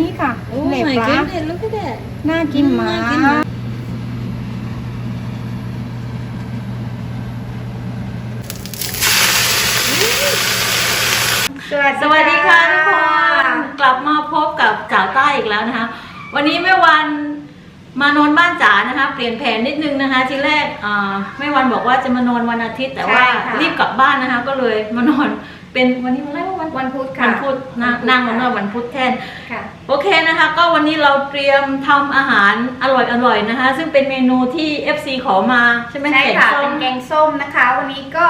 นี่ค่ะโอ้เหล็บ my ปลา goodness look at that น่ากินมาน่ากินมากกสวัสสวัสดีค่ะทุกคนกลับมาพบกับจ๋าใต้อีกแล้วนะคะ วันนี้แม่วันมานอนบ้านจ๋านะคะ เปลี่ยนแผนนิดนึงนะคะ ทีแรกอ่าแม่วันบอกว่าจะมานอนวันอาทิตย์ แต่ว่ารีบกลับบ้านนะคะ ก็เลยมานอน เป็นวันนี้วันอะไรวะวันวันพุธค่ะวันพุธนะนั่งมานอนวันพุธแทนค่ะโอเคนะคะ ก็วันนี้เราเตรียมทำอาหารอร่อยๆนะคะ ซึ่งเป็นเมนูที่ FC ขอมาใช่ไหมใช่ค่ะแกงส้เป็มนแกงส้มนะคะ วันนี้ก็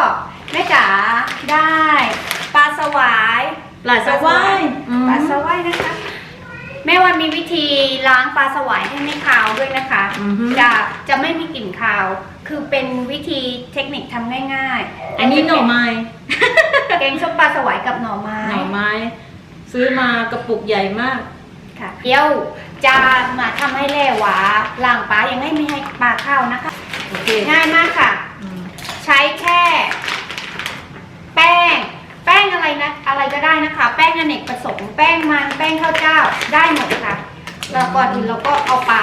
แม่จ๋าได้ปลาสวายหลายสวายอืมปลาสวายนะคะแม่วันมีวิธีล้างปลาสวายให้ไม่คาวด้วยนะคะอือฮึจะจะไม่มีกลิ่นคาว คือเป็นวิธีเทคนิคทำง่ายๆอันนี้หน่อไม้แกงส้มปลาสวายกับหน่อไม้หน่อไม้ ซื้อมากระปุกใหญ่มาก ค่ะเดี๋ยวจะมาทำให้แล่หวาล้างปลายังไงไม่ให้ปลาข้าวนะคะ โอเคง่ายมากค่ะ อืมใช้แค่ แป้ง แป้งอะไรนะ อะไรก็ได้นะคะ แป้งอเนกประสงค์แป้งมันแป้งข้าวเจ้าได้หมดค่ะแล้วก่อนอื่นเราก็เอาปลา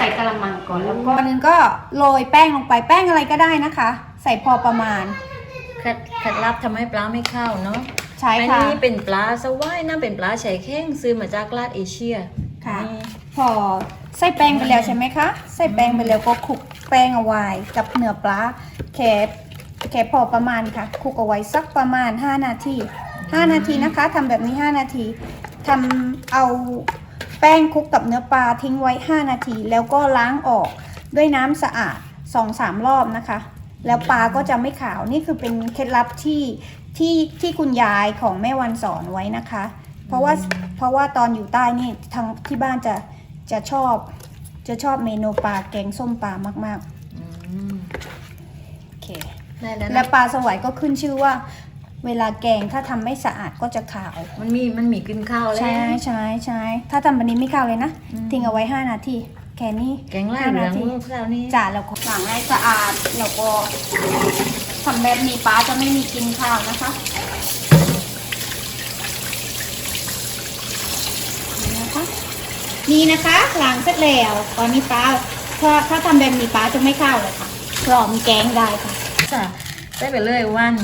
ใส่กระมังก่อนแล้วก็ก่อนอื่นก็โรยแป้งลงไปแป้งอะไรก็ได้นะคะ ใส่พอประมาณ เคล็ดเคล็ดลับทำให้ปลาไม่เข้าเนาะใช่อันค่ะ นี้เป็นปลาสวายนะเป็นปลาไฉแข้งซื้อมาจากลาดเอเชียค่ะ นี่ พอใส่แป้งไปแล้วใช่ไหมคะ ใส่แป้งไปแล้วก็คลุกแป้งเอาไว้กับเนื้อปลาแค่แค่พอประมาณค่ะคลุกเอาไว้สักประมาณ 5 นาที 5 นาทีนะคะทำแบบนี้ 5 นาทีทำเอา แป้งคลุกกับเนื้อปลาทิ้งไว้ 5 นาที แล้วก็ล้างออกด้วยน้ำสะอาด 2-3 รอบนะคะ แล้วปลาก็จะไม่ขาวนี่คือเป็นเคล็ดลับที่ที่ที่คุณยายของแม่วันสอนไว้นะคะ เพราะว่าเพราะว่าตอนอยู่ใต้นี่ทางที่บ้านจะจะชอบ จะชอบเมนูปลาแกงส้มปลามากอืมๆโอเค ได้แล้วและนะปลาสวายก็ขึ้นชื่อว่า เวลาแกงถ้าทำไม่สะอาดก็จะขาว มันมีมันมีกลินข้าวแล้วใช่ใช่ใช่ถ้าทำแบบนี้ไม่ขาวเลยนะ อืม ทิ้งเอาไว้ 5 นาที แค่นี้แกงไล่ห้าเหลืนาองทีลูกแล้วนี่จ่าแล้วก็ล้างให้สะอาดแล้วก็ทำแบบนี้ปลาจะไม่มีกลินข้าวนะคะนี่นะคะนี่นะคะล้างเสร็จแล้วตอนนี้ปลาถ้าถ้าทำแบบนี้ปลาจะไม่ข้าวเลยค่ะพร้อมแกงได้ค่ะจ้ะได้ไปเลยวัน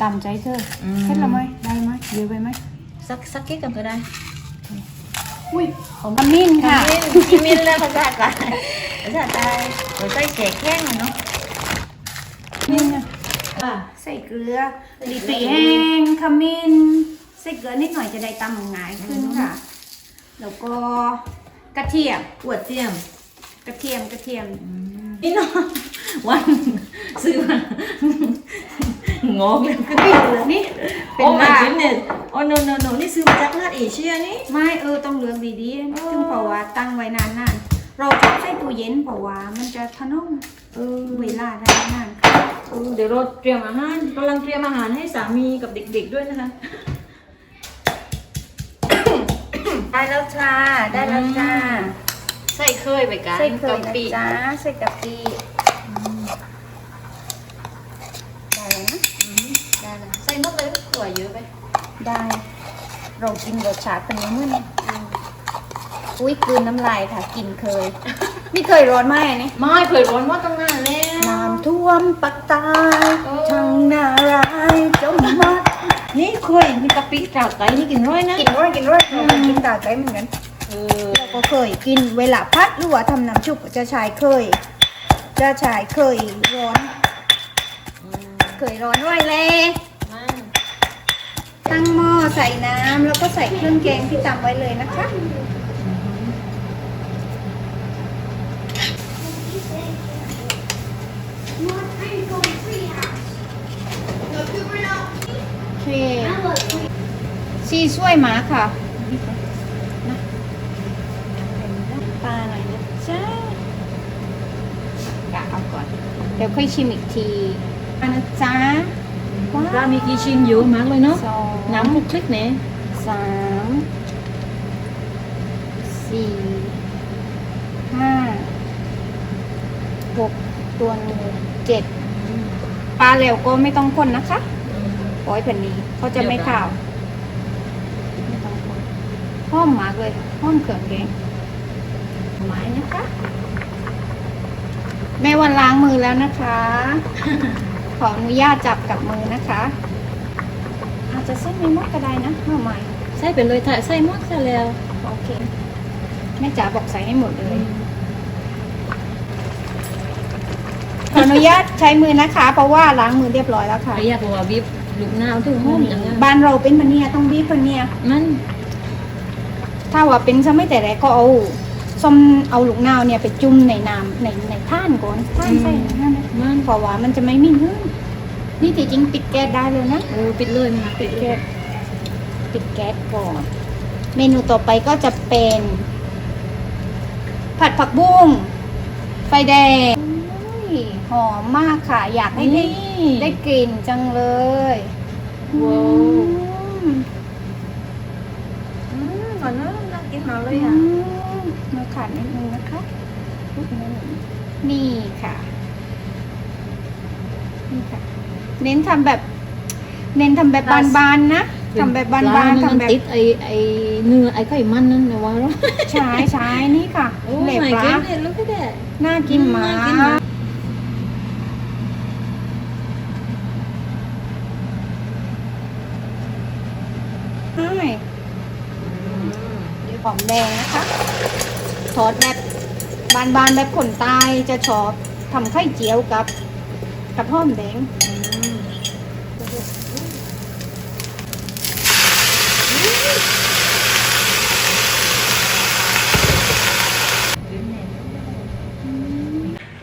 ตามใจเธออมเสร็จแล้วไหมได้ไหมเยอะไปไหมสักสักกิ๊กกันก็ได้อุ้ยของขมิ้นค่ะ กินมินเลยภาษาใต้ภาษาใต้เราใส่แฉกแข้งอะเนาะนี่นะค่ะใส่เกลือดีปรีแห้งขมิ้นใส่เกลือนิดหน่อยจะได้ตำง่ายขึ้นค่ะ แล้วก็กระเทียมปวดเทียมกระเทียมกระเทียม นี่เนาะวันซื้อมา งงเลยขึ้นไม่เหลือนี่เป็โอ้น my ว่า goodness โอ้ no no no นี่ซื้อมาจากลาดเอเชียนี่ ไม่เออต้องเลือกดีๆซึ่งเพราะว่าตั้งไว้นานๆเราชอบใส่ตู้เย็นเพราะว่ามันจะทะนุ่มเออเวลาได้นานค่ะเออเดี๋ยวเราเตรียมอาหารกำลังเตรียมอาหารให้สามีกับเด็ก ๆด้วยนะคะ ได้แล้วจ้าได้แล้วจ้า ใส่เคยไปกันใส่เคยกะนะปิจ้าใส่กะปิได้แล้วนะ ได้แล้วใส่หมดเลย ถั่วเยอะไปได้ เรากินรสชาติเป็นยังไงเนี่ยอุ้ยกลืนน้ำลายค่ะกินเคย ไม่เคยร้อนไหมอันนี้ไม่เคยร้อนว่าตั้งนานแล้วน้ำท่วมปักตายโอ้ทางนารายจมมัดนี่เคยมีกะปิจากไก่นี่กินร้อยนะกินร้อยกินร้อยเราก็กินตาไก่เหมือนกันเออเราก็เคยกินเวลาพัดหรือว่าทำน้ำชุบจะใช้เคย จะใช้เคยร้อน เคยร้อนไว้เลยมัน ตั้งหม้อใส่น้ำแล้วก็ใส่เครื่องแกงที่ตำไว้เลยนะคะ โอเคซีช่วยหมาค่ะนะปลาหน่อยนะจ้ากะเอาก่อน เดี๋ยวค่อยชิมอีกทีนะจ๊ะ ว้าปลาวมีกี่ชิ้นเยอะมากเลยเนาะสองน้ำคลุกคลิกเนี่ยสามสี่ห้าหกตัวหนึงเจ็ดปลาเหลวก็ไม่ต้องคนนะคะปล่อยแผ่นนี้เขาจะไม่ข่าวไม่ต้องคนหอมมากเลยหอมเครื่องแกงไม้นะคะแม่วันล้างมือแล้วนะคะ ขออนุญาตจับกับมือนะคะ อาจจะเส้นไม่หมดก็ได้นะเอาใหม่ใส่ไปเลยถ่ายใส่มากใส่แล้วโอเคแม่จ๋าบอกใส่ให้หมดเลยขออนุญาตใช้มือนะคะ เพราะว่าล้างมือเรียบร้อยแล้วค่ะไอ้ยาบอกว่าบีบลูกหน้าถึงห้อมอย่างเงี้ยบ้านเราเป็นมันเนี่ยต้องบีบมันเนี่ยมัน ถ้าว่าเป็นซะไม่แต่แรกก็เอา ส้มเอาลูกนาวเนี่ยไปจุ่มในน้ำในในท่านก่อนท่านใส่ในนั่นนะมันเพราะว่ามันจะไม่มีเนื้อนี่ที่จริงปิดแก๊สได้เลยนะโอ้ปิดเลยนะปิดแก๊สปิดแก๊สก่อน เมนูต่อไปก็จะเป็น ผัดผักบุ้งไฟแดงอุ้ยหอมมากค่ะ อยากให้ได้ได้กลิ่นจังเลยว้าวอืมอืมก่อนนะน่ากินมากเลยอือะมมา ขาดนิดนึงนะคะนี่ค่ะ นี่ค่ะ เน้นทำแบบ เน้นทำแบบบานๆนะทำแบบบานๆทำทำแบบติดไอ้ไอ้เนื้อไอ้ไขมันนั่นนะว่าหรอใช้ใช้นี่ค่ะโอ้เหล็บ my ปลา goodness look at that น่ากินมาน่ากินมากกใช่หอมแดงนะคะท อดแบบบานๆแบบคนใตายจะชอบทำไข่เจียวกับ กับหอมแดง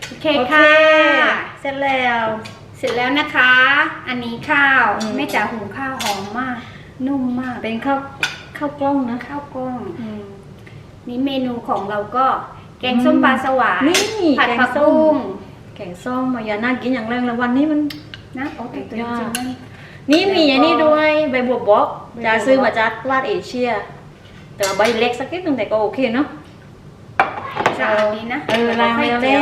โอเคค่ะ เสร็จแล้ว เสร็จแล้วนะคะ อันนี้ข้าวอืมแม่จ๋าหุงข้าวหอมมาก นุ่มมาก เป็นข้าวข้าวกล้องนะข้าวกล้อง นี่เมนูของเราก็แกงส้มปลาสวายนี่ผัดแกงผักส้บุ้มงแกงส้มมายาน่ากินอย่างแรงแล้ววันนี้มันนะโอเคตัวจริงๆนั่น นี่มีอันนี้ด้วยใบบัวบกใบบัวบกจะซื้อมาจากลาดเอเชีย แต่ว่าใบเล็กสักนิดนึงแต่ก็โอเคเนาะสะอาดดีนะเออล้างแล้วแน่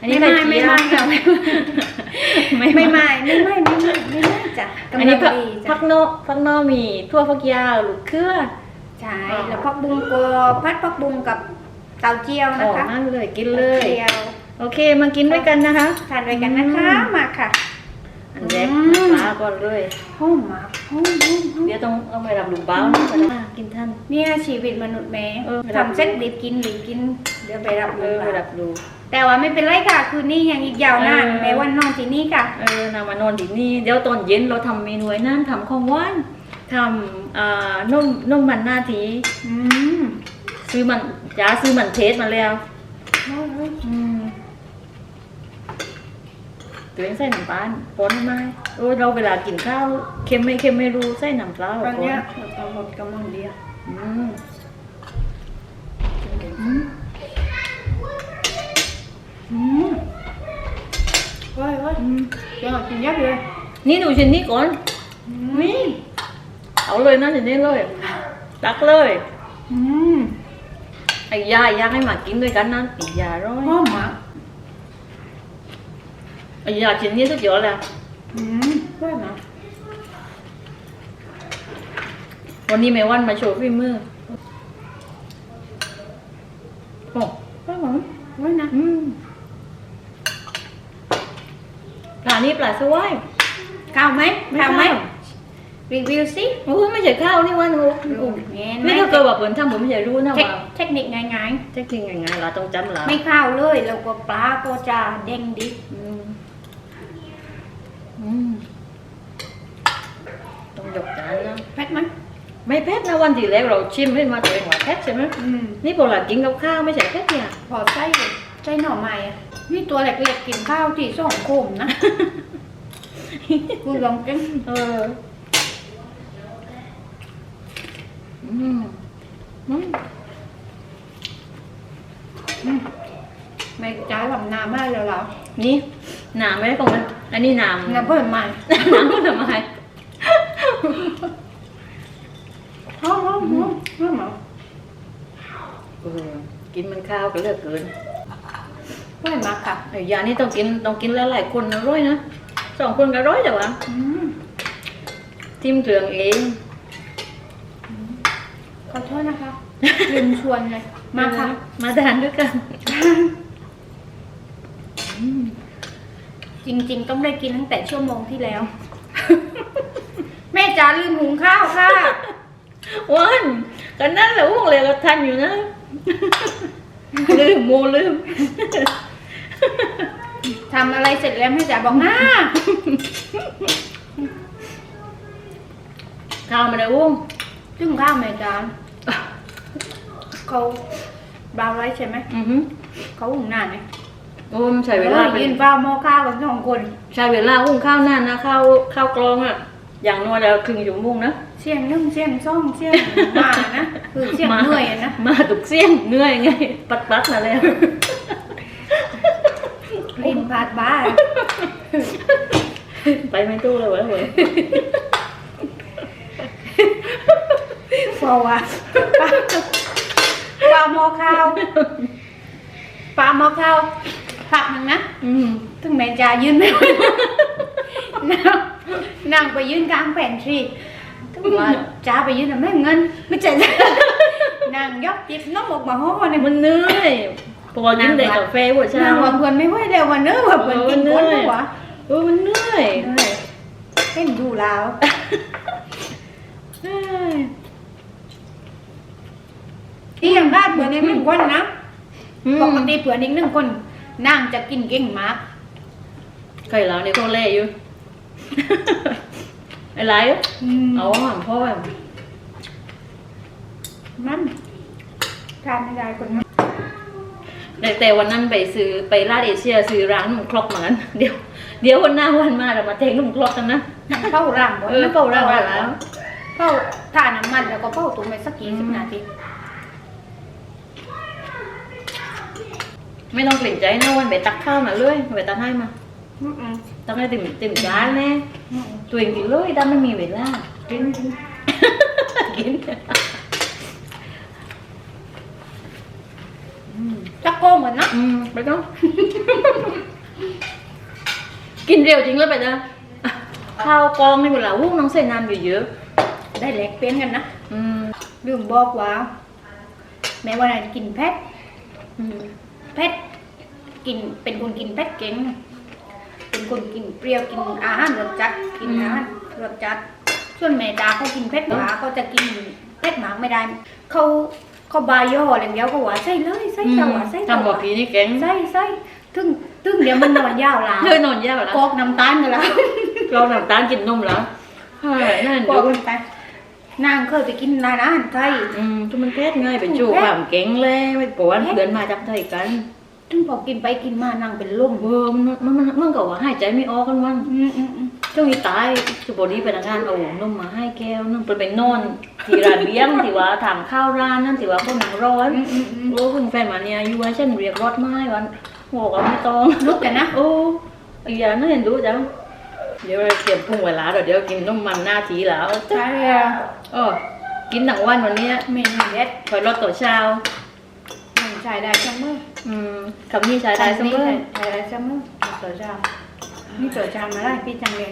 อันนี้ไม่ไข่ไม่เจียวไม่ค่ะไม่ไม่ไม่ไม่ไม่ไม่ไม่ไม่ไม่ไม่จ้ะกำอันลันี้งผักดีผัจ้ะกนอกผักนอกมีทั่วฟักยาวลูกเครือ ใช่แล้วผักบุ้งก็พัดผักบุ้งกับเต้าเจี้ยวอนะอกคะนั่นเลยกินเลยเต้าจี้ยวโอเคมากินด้วยกันนะคะทานด้วยกันนะคะอืมมาค่ะ อันแรกอืม ปลาก่อนเลยหอมมากหอมหอมหอมเดี๋ยวต้องเอาไปรับลูกเบ้านะอะกินท่าน เนี่ยชีวิตมนุษย์แม่เออไปรับทำเซ็ตรีบกินรีบกิน เดี๋ยวไปรับเอลูอกไปค่ะรับลูก แต่ว่าไม่เป็นไรค่ะ คืนนี้ยังอีกยาวนานเออ แม้วันนอนที่นี่ค่ะ เออนามานอนที่นี่เดี๋ยวตอนเย็นเราทำเมนูไอ้นั่นทำของหวาน ทำอ่านุ่มนุ่มมันหน้าทีอืมซื้อมันจ้าซื้อมันเทสมาแล้วอืมตัวเองใส่น้ำตาลปนไหมโอ้ยเราเวลากินข้าวเค็มไม่เค็มไม่รู้ใส่น้ำปลาตปอนนเนี้ยเราต้องลดกำลังเดียวอืมอืมอืมเฮ้ยเฮ้ยอืมเดี๋ยวกินยับเลยนี่ดูชิ้นนี้ก่อนนี่ เอาเลยนะชิ้นนี้เลยตักเลย อืมไอ้ยาอยากให้มากินด้วยกันนะไอ้ยาร้อยหอมมากไอ้ยาชิ้นนี้สุดยอดเลยอืมเฮ้ยมากวันนี้แม่วันมาโชว์ฝีมือโอ้เฮ้ยหวานเฮ้ยนะอืมปลานี่ปลาสวายข้าวไหมไม่ข้าวไหม ข้าวรีวิวสิโอ้ยไม่ใช่ข้าวนี่วันโอ้โหแง่นี่ถ้าเกิดว่าเปิดทำผมไม่ใช่รู้นะเทคว่าเทคนิคง่ายเทคนิคยังไงเราต้องจำเราๆไม่ข้าวเลยแล้วก็ปลาก็จะเด้งดิอืมอืมต้องยกจานนะเผ็ดไหมไม่เผ็ดนะวันที่แล้วเราชิมให้มาตัวเองว่าเผ็ดใช่ไหมอืมนี่พอเรากินกับข้าวไม่ใช่เผ็ดเนี่ยพอไส้ไส้หน่อไม้อะนี่ตัวเล็กๆกินข้าวที่สองโคมนะ กูลองกินเออ อืมอืมไม่จ่าลำน้ำไม่แล้วเหรอนี่หนามไหมของมันอันนี้หนามน้ำเพิ่มมาหนามทำไมหอมหอมหอมหอมเหรอเออกินมันข้าวก็เลือกเกินเพิ่มมาค่ะไอ้ยานี่ต้องกินต้องกินแล้วหลายคนนะร้อยนะสองคนก็ร้อยแต่ว่าทิมเถืองเอง ขอโทษนะคะ ลืมชวนเลย มาค่ะ มาทานด้วยกัน จริงๆ ต้องได้กินตั้งแต่ชั่วโมงที่แล้ว แม่จ๋าลืมหุงข้าวค่ะ วันกันนั่นแหละอ้วงเลยก็ทันอยู่นะ ลืมโมลืมทำอะไรเสร็จแล้วแม่จ๋าบอกมาข้าวมาได้อ้วงซึ่งข้าวแม่จ๋า เขาบราวน์ไรซ์ใช่ไหมอือหือเขาหุงนานไหมโอ้มใช้เวลาออไปยืนเฝ้าหม้อข้าวกันสองคนใช้เวลาอุ้งข้าวนานนะข้าวข้าวกลองอะ อย่างน้อยแล้วครึ่งชั่วโมงนะเสียงนึ่งเสียงซ่องเสียงมานะคือเสียงเหนื่อยอะนะมาตุกเสี้ยงเหนื่อยไง ปัดปัดมาแล้วลิ้นพาดบ้าไปไม่ตู้เลยวะเว้ย เพราะว่าปลาหม้อข้าวปลาหม้อข้าวผักหนึ่งนะอืมถึงแม่จ่ายืนไม่ไหวนั่งนั่งไปยืนกลางแผ่นทรีถึงว่าจ่าไปยืนแต่แม่เงิน ไม่ใจจ้านั่งยกจิบน้ำออกมาห้อเนี่ยมันเหนื่อยพอกินแต่กาแฟหัวเช้านั่งว่าเพื่อนไม่ไหวแล้ววันเนื้อว่าเพื่อนกินคนหัวเออมันเหนื่อยเป็นดูลาวเอ้ย ที่อย่างบ้านเพื่อนเนี่ยหนึ่งคนนะอืมปกติเพื่อนอีกหนึ่งคนนั่งจะกินเก่งมากใครแล้วเนี่ยเขาเล่อยู่ไอ้ไรอะเอาหอมพ่อแบบนั่นทานไม่ได้คนนั้นแต่แต่วันนั้นไปซื้อไปร้านเอเชียซื้อร้านหนุ่มครกเหมือนกันเดี๋ยวเดี๋ยววันหน้าวันมาเรามาแทงหนุ่มครกกันนะเฝ้าร่างหมดเออเฝ้าร่างไว้แล้วเฝ้าทานน้ำมันแล้วก็เฝ้าตุ้มไปสักกี่สิบนาที ไม่ต้องเกรงใจนะวันไปตักข้าวมาเลยไปตักให้มาอืมอืมตักให้เต็มเต็มจานแน่อืมตัวเองกินเลยแต่ไม่มีเวลากินกินกินจักโก้เหมือนนะอืมไปต้องกินเร็วจริงเลยไปนะข้าวกองในเวลาวุ้งน้องใส่น้ำเยอะได้แลกเปลี่ยนกันนะๆอืมลืมบอกว่าแม้วันนั้นกินแพท อืมแพทกินเป็นคนกินแพทเก่งเป็นคนกินเปรี้ยวกินอาหารรสจัดกินอาหารรสจัด ส่วนแม่ดาเขากินเผ็ดหวาเขาจะกินเผ็ดหมากไม่ได้เขาเขาบายย่ออย่างเดียวเขาว่าใส่เลยใส่เจ้าว่าใส่เจ้าทำบอกว่าพีนี่เก่งใส่ใส่ถึงถึงเดี๋ยวมันนอนยาวลาวเธอนอนยากแล้วกอกน้ำตาลกันแล้วเราน้ำตาลกินนมแล้วใช่นั่นกดูอกน้ำตาล นางเคยไปกินร้านอาหารไทย อืมทุกมันเพศไงเป็นจูความเก่งเลยไม่ปวนเดินมาจับไทยกันถึงพอกินไปกินมานางเป็นลมเออมันมันมันมันก็ว่าหายใจไม่ออกกันวันอืมอืมอืมช่วงนี้ตายสุบดีพนักงานเอานมมาให้แก้วนึงเป็นไปนอนที่ร้านเลี้ยงที่ว่าทำข้าวร้านนั่นที่ว่าคนหนังร้อนอืมอืมอืมโอ้เพิ่งแฟนมาเนี่ยอยู่ว่าฉันเรียกรถมาให้วันบอกว่าไม่ต้องลุกกันนะโอ้อีกอย่างนั่นเห็นดูจัง เดี๋ยวเราเตรียมปรุงเวลาเดี๋ยวเดี๋ยวกินนมมันหน้าทีแล้วใช่เลยอะเออกินทั้งวันวันเนี้ยเมนูเด็ดคอยรถต่อเช้ามันใช้ได้จังมืออืมคำนี้ใช้ได้เสมอใช้ได้จังมือตัวจามนี่ตัวจามมาได้พี่จังเลย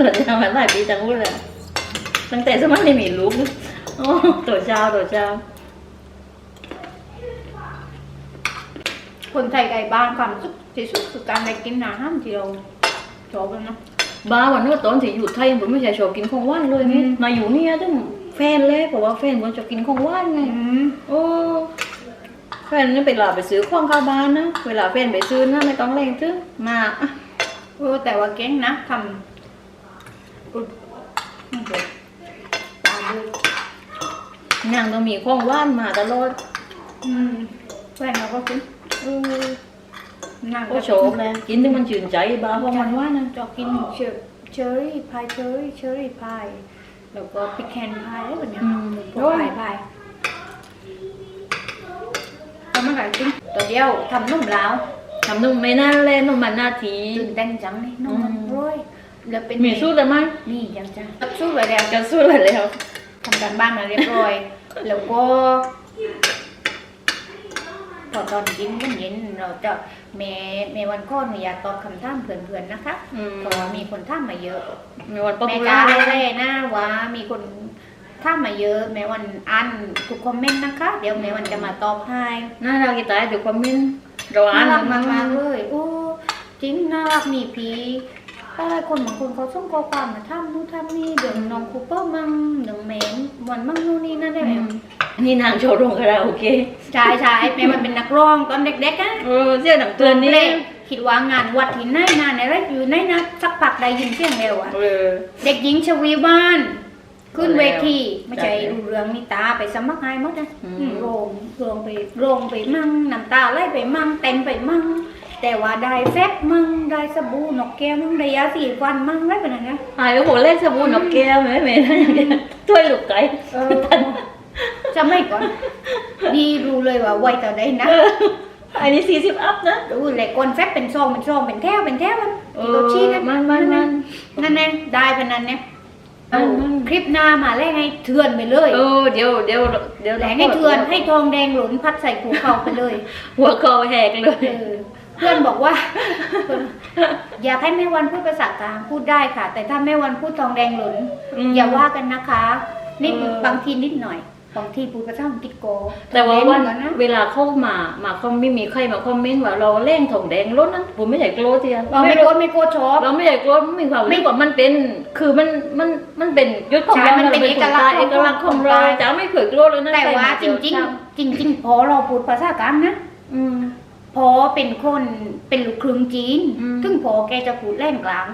ต่อเช้ามาหลายปีจังพูดเลยตั้งแต่สมัยไม่มีลูกโอ้ต่อเช้าต่อเช้าคนไทยไก่บ้านความสุขที่สุดคือการได้กินอาหารที่เรา ชอบกันเนาะบ้าวันนู้นตอนที่อยู่ไทยผมไม่ใช่ชอบกินของหวานเลยนี่อืมมาอยู่เนี่ยต้องแฟนเลยเพราะว่าแฟนมันชอบกินของหวานไงอืมโอ้แฟนนี่ไปหลาไปซื้อของเข้าวบ้านนะเวลาแฟนไปซื้อนะไม่ต้องเร่งซื้อมาอะเออแต่ว่าเก่งนะทำอุ๊ยนี่เดี๋ยวตามดูนางต้องมีของหวานมาตลอดอืมแฟนเราก็กินเออ นั่งก็โชบเลยกินถึงมันชื่นใจบ้าของมันหวานนะจะกินเชอเชอรี่พายเชอรี่เชอรี่พายแล้วก็พิแคนพายอะไรแบบเนี้ยอืมพวกพายพายทำอะไรกินตัวเดียวทำนุ่มแล้วทำนุ่มไม่น่าเล่นนุ่มมันหน้าทีตื่นเต้นจังเลยนุ่มมันอืมร้อยแล้วเป็นมีสู้แต่ไหมนี่ยังจังสู้ไปแล้วจะสู้อะไรแล้วทำการบ้านมาเรียบร้อย แล้วก็ พอตอนกินเย็นๆเราจะเมเมวันก้อนอยากตอบคำถามเพื่อนๆนะคะอืมเพราะว่ามีคนถามมาเยอะมีวันป๊อปแม่ปูกาล่าเล่ๆนะว่ามีคนถ้ามาเยอะ แม่วันอ่านทุกคอมเมนต์นะคะ เดี๋ยวแม่วันจะมาตอบให้น่ารักกีตายดูคอมเมนต์เราอ่าน่านรักมากมากๆเลยโอ้จริงน่ารักมี ผีอะไรคนบางคนเขาส่งข้อความมาทำนู่นทำนี่เดี๋ยวน้องคูเปอร์มั่งเดี๋ยวแมนวันมั่งนู่นนี่นั่นได้ไหมนี่นางโชว์โรงคาราโอเกะใช่ใช่แม่มันเป็นนักร้องตอนเด็กๆอะเออเจ้าหนังเตือนนี่เพลงคิดว่างานวัดที่ไหนงานอะไรอยู่ไหนนะสักพักได้ยินเสียงเร็วอะเออเด็กหญิงชวีบ้าน ขึ้นเวทีแล้วไม่ใช่ดูเรื่องนี่ตาไปสมัครงานหมดนะอืมอืมโรงโรงไปโรงไปมั่งน้ำตาไหลไปมั่งเต้นไปมั่ง แต่ว่าได้แฟบมั่งได้สบู่นกแก้วมั่งได้ยาสีฟันมั่งอะไรแบบนั้นนะหายไปโหเล่นสบู่นกแก้วไหมแม่ช่วยลูกไก่เออจะไม่ก่อนดีรู้เลยว่าไวต่อได้นะอันนี้สี่สิบอัพนะดูเลยคนแฟบเป็นซองเป็นซองเป็นแถวเป็นแถวมันเอที่อเราชี้นะมันมันมันนั่นแน่ได้เป็นนั้นเนี่ยอืมคลิปหน้ามาแลกให้เถื่อนไปเลยเออเดี๋ยวเดี๋ยวเดี๋ยวแหลกให้เถื่อนให้ทองแดงหลุนพัดใส่ภูเขาไปเลย หัวคอแหกเลยเออเพื่อนบอกว่า อยากให้แม่วันพูดภาษากลางพูดได้ค่ะ แต่ถ้าแม่วันพูดทองแดงหลุนมอย่าว่ากันนะคะนิดเออ บางทีนิดหน่อยบางทีพูดภาษาอังกฤษโกแต่ว่าวันทองแดงเหมือกัะเวลาเข้ามามาคอมไม่มีใครมาคอมเมนต์ว่าเราเล่งถงแดงรถนั้นผมไม่ใช่โกรธเทียเราไม่โกดไม่โกดชอบ เราไม่ใช่โกรธไม่มีความรู้สึกว่ามันเป็น คือมันมันมันเป็นยุทธของใช่เรามันเป็นราเอกลักษณ์เอกลักษณ์ของเราของเราจะไม่เคยโกรธเลยนะแต่ว่าใคจมริงเอๆจริง ๆ พอเราพูดภาษากลางนะอืม พอเป็นคนเป็นลูกครึ่งจีนอืมถึงพอแกจะพูดแหลงกลาง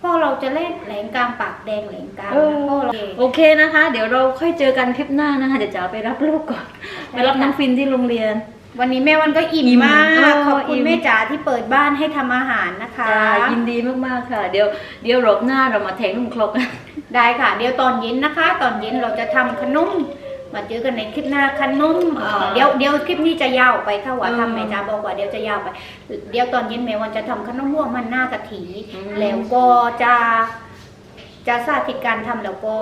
พ่อเราจะเล่นแหลงกลางปากแดงแหลงกลางเออพ่อเรา โอเคนะคะ เดี๋ยวเราค่อยเจอกันคลิปหน้านะคะ เดี๋ยวจะไปรับลูกก่อนไปรับน้องฟินที่โรงเรียน วันนี้แม่วันก็อิ่มอิ่มมาก เออขอบคุอิ่ณม แม่จ๋าที่เปิดบ้านให้ทำอาหารนะคะ จ้ายินดีมากๆค่ะ เดี๋ยวเดี๋ยวรอบหน้าเรามาแทงนุ่มครกกันได้ค่ะ เดี๋ยวตอนเย็นนะคะ ตอนเย็นเราจะทำขนม มาเจอกันในคลิปหน้าขนมเอ่อค่ะเดี๋ยวเดี๋ยวคลิปนี้จะยาวไปถ้าว่าอืมทำแม่จ๋าบอกว่าเดี๋ยวจะยาวไป เดี๋ยวตอนเย็นแม่วันจะทำขนมม่วงมันหน้ากะทิอืม แล้วก็จะจะสาธิตการทำแล้วก็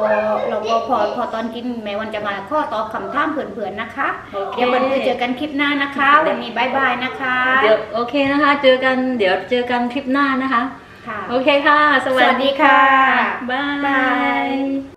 เราก็พอพอตอนกินแม่วันจะมาข้อตอบคำถามเผื่อนๆนะคะโอเคเดี๋ยววันนี้เจอกันคลิปหน้านะคะวันนี้บายบายนะคะเดี๋ยวโอเคนะคะ เจอกันเดี๋ยวเจอกันคลิปหน้านะคะ ค่ะ โอเคค่ะ สวัสวัสดีค่ะบาบาย ย